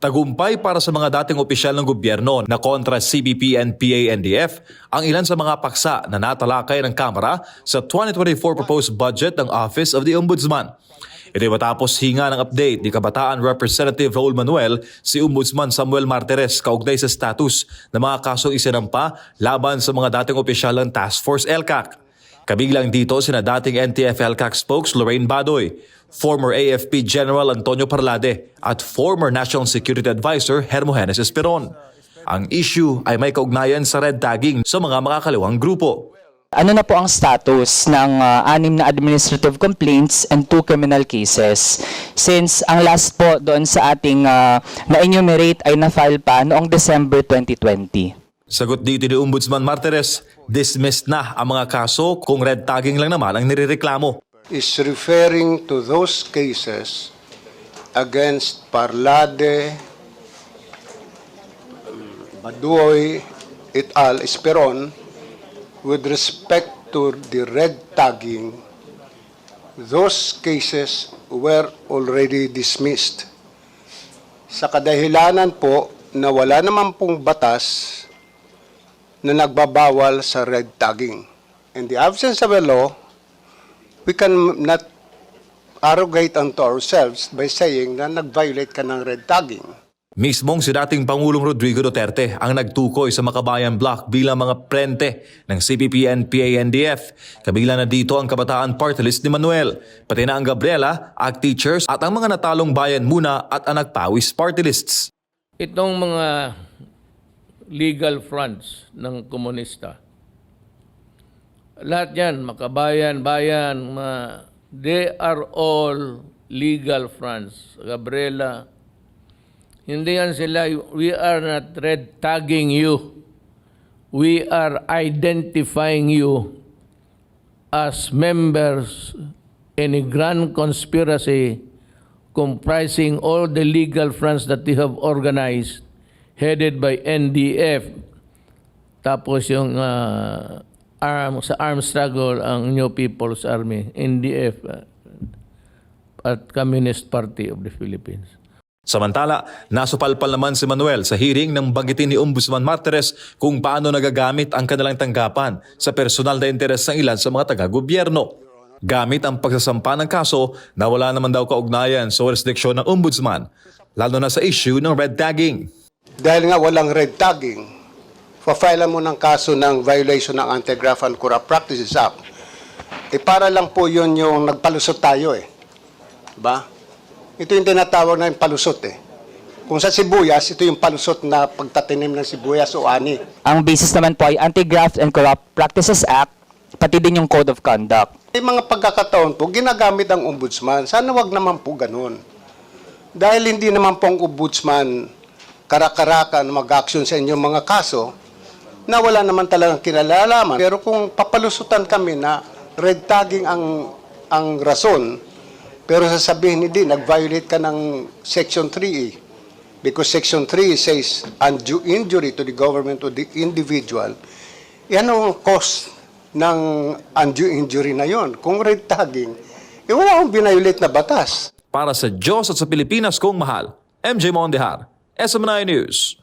Tagumpay para sa mga dating opisyal ng gobyerno na kontra CBP and PANDF ang ilan sa mga paksa na natalakay ng Kamara sa 2024 proposed budget ng Office of the Ombudsman. Ito ay matapos hinga ng update ni Kabataan Representative Raul Manuel si Ombudsman Samuel Martires kaugnay sa status ng mga kasong isinampa laban sa mga dating opisyal ng Task Force LCAC. Kabilang dito sina dating NTF-LCAC spokes Lorraine Badoy, former AFP General Antonio Parlade at former National Security Advisor Hermogenes Esperon. Ang issue ay may kaugnayan sa red tagging sa mga makakaliwang grupo. Ano na po ang status ng ah, anim na administrative complaints and two criminal cases? Since ang last po doon sa ating ah, na-enumerate ay na-file pa noong December 2020. Sagot dito ni Ombudsman Martires, dismissed na ang mga kaso kung red tagging lang naman ang nirereklamo. is referring to those cases against Parlade, Baduoy, et al. Esperon with respect to the red tagging. Those cases were already dismissed. Sa kadahilanan po na wala naman pong batas na nagbabawal sa red tagging. In the absence of a law, we can not arrogate unto ourselves by saying na nag-violate ka ng red tagging. Mismong si dating Pangulong Rodrigo Duterte ang nagtukoy sa Makabayan Block bilang mga prente ng CPP and PANDF. Kabila na dito ang kabataan party list ni Manuel, pati na ang Gabriela, ACT Teachers at ang mga natalong bayan muna at anak pawis party lists. itong mga legal fronts ng komunista. Lahat yan, makabayan, bayan, mga, they are all legal fronts. Gabriela, hindi yan sila, we are not red tagging you. We are identifying you as members in a grand conspiracy comprising all the legal fronts that they have organized, headed by NDF. Tapos yung uh, arm, sa armed struggle, ang New People's Army, NDF, uh, at Communist Party of the Philippines. Samantala, nasupalpal naman si Manuel sa hearing ng banggitin ni Ombudsman Martires kung paano nagagamit ang kanilang tanggapan sa personal na interes ng ilan sa mga taga-gobyerno. Gamit ang pagsasampa ng kaso na wala naman daw kaugnayan sa jurisdiksyon ng Ombudsman, lalo na sa issue ng red tagging. Dahil nga walang red tagging, fa-file mo ng kaso ng violation ng Anti-Graft and Corrupt Practices Act. Eh para lang po yun yung nagpalusot tayo eh. Ba? Ito yung tinatawag na yung palusot eh. Kung sa sibuyas, ito yung palusot na pagtatanim ng sibuyas o ani. Ang basis naman po ay Anti-Graft and Corrupt Practices Act, pati din yung Code of Conduct. May mga pagkakataon po, ginagamit ang ombudsman. Sana wag naman po ganun. Dahil hindi naman po ang ombudsman karakarakan mag-action sa inyong mga kaso na wala naman talagang kinalalaman. Pero kung papalusutan kami na red tagging ang, ang rason, pero sasabihin hindi, nag-violate ka ng Section 3E. Because Section 3 says undue injury to the government or the individual. Yan ang cause ng undue injury na yon. Kung red tagging, eh wala akong binayolate na batas. Para sa Diyos at sa Pilipinas kong mahal, MJ Mondehar, SMNI News.